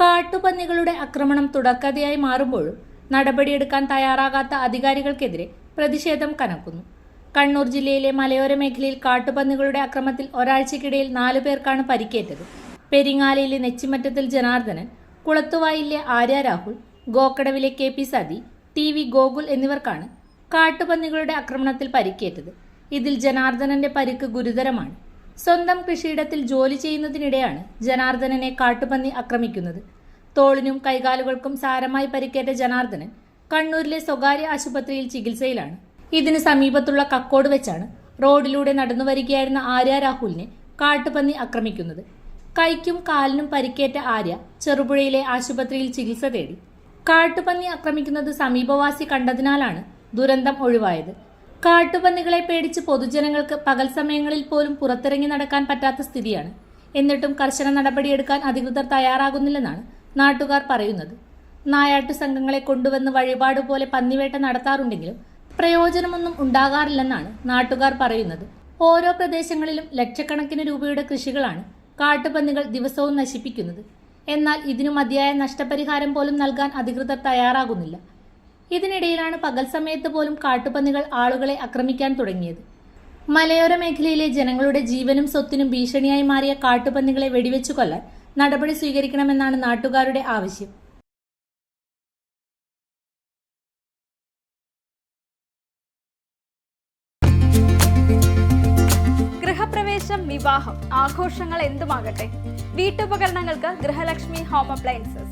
കാട്ടുപന്നികളുടെ ആക്രമണം തുടർക്കഥയായി മാറുമ്പോഴും നടപടിയെടുക്കാൻ തയ്യാറാകാത്ത അധികാരികൾക്കെതിരെ പ്രതിഷേധം കനക്കുന്നു. കണ്ണൂർ ജില്ലയിലെ മലയോര മേഖലയിൽ കാട്ടുപന്നികളുടെ അക്രമത്തിൽ ഒരാഴ്ചക്കിടയിൽ നാലു പേർക്കാണ് പരിക്കേറ്റത്. പെരിങ്ങാലയിലെ നെച്ചിമറ്റത്തിൽ ജനാർദ്ദനൻ കുളത്തുവായിലെ Arya Rahul ഗോക്കടവിലെ K P Sathi T V Gokul എന്നിവർക്കാണ് കാട്ടുപന്നികളുടെ ആക്രമണത്തിൽ പരിക്കേറ്റത്. ഇതിൽ ജനാർദ്ദനന്റെ പരിക്ക് ഗുരുതരമാണ്. സ്വന്തം കൃഷിയിടത്തിൽ ജോലി ചെയ്യുന്നതിനിടെയാണ് ജനാർദ്ദനനെ കാട്ടുപന്നി ആക്രമിക്കുന്നത്. തോളിനും കൈകാലുകൾക്കും സാരമായി പരിക്കേറ്റ ജനാർദ്ദനൻ കണ്ണൂരിലെ സ്വകാര്യ ആശുപത്രിയിൽ ചികിത്സയിലാണ്. ഇതിന് സമീപത്തുള്ള കക്കോട് വെച്ചാണ് റോഡിലൂടെ നടന്നു വരികയായിരുന്ന ആര്യ രാഹുലിനെ കാട്ടുപന്നി ആക്രമിക്കുന്നത്. കൈക്കും കാലിനും പരിക്കേറ്റ ആര്യ ചെറുപുഴയിലെ ആശുപത്രിയിൽ ചികിത്സ തേടി. കാട്ടുപന്നി ആക്രമിക്കുന്നത് സമീപവാസി കണ്ടതിനാലാണ് ദുരന്തം ഒഴിവായത്. കാട്ടുപന്നികളെ പേടിച്ച് പൊതുജനങ്ങൾക്ക് പകൽ സമയങ്ങളിൽ പോലും പുറത്തിറങ്ങി നടക്കാൻ പറ്റാത്ത സ്ഥിതിയാണ്. എന്നിട്ടും കർശന നടപടിയെടുക്കാൻ അധികൃതർ തയ്യാറാകുന്നില്ലെന്നാണ് നാട്ടുകാർ പറയുന്നത്. നായാട്ടു സംഘങ്ങളെ കൊണ്ടുവന്ന് വഴിപാട് പോലെ പന്നിവേട്ട നടത്താറുണ്ടെങ്കിലും പ്രയോജനമൊന്നും ഉണ്ടാകാറില്ലെന്നാണ് നാട്ടുകാർ പറയുന്നത്. ഓരോ പ്രദേശങ്ങളിലും ലക്ഷക്കണക്കിന് രൂപയുടെ കൃഷികളാണ് കാട്ടുപന്നികൾ ദിവസവും നശിപ്പിക്കുന്നത്. എന്നാൽ ഇതിനു മതിയായ നഷ്ടപരിഹാരം പോലും നൽകാൻ അധികൃതർ തയ്യാറാകുന്നില്ല. ഇതിനിടയിലാണ് പകൽ സമയത്ത് പോലും കാട്ടുപന്നികൾ ആളുകളെ ആക്രമിക്കാൻ തുടങ്ങിയത്. മലയോര മേഖലയിലെ ജനങ്ങളുടെ ജീവനും സ്വത്തിനും ഭീഷണിയായി മാറിയ കാട്ടുപന്നികളെ വെടിവെച്ചു കൊല്ലാൻ നടപടി സ്വീകരിക്കണമെന്നാണ് നാട്ടുകാരുടെ ആവശ്യം. ഗൃഹപ്രവേശം വിവാഹം ആഘോഷങ്ങൾ എന്തുമാകട്ടെ? വീട്ടുപകരണങ്ങൾക്ക് Grihalakshmi home appliances.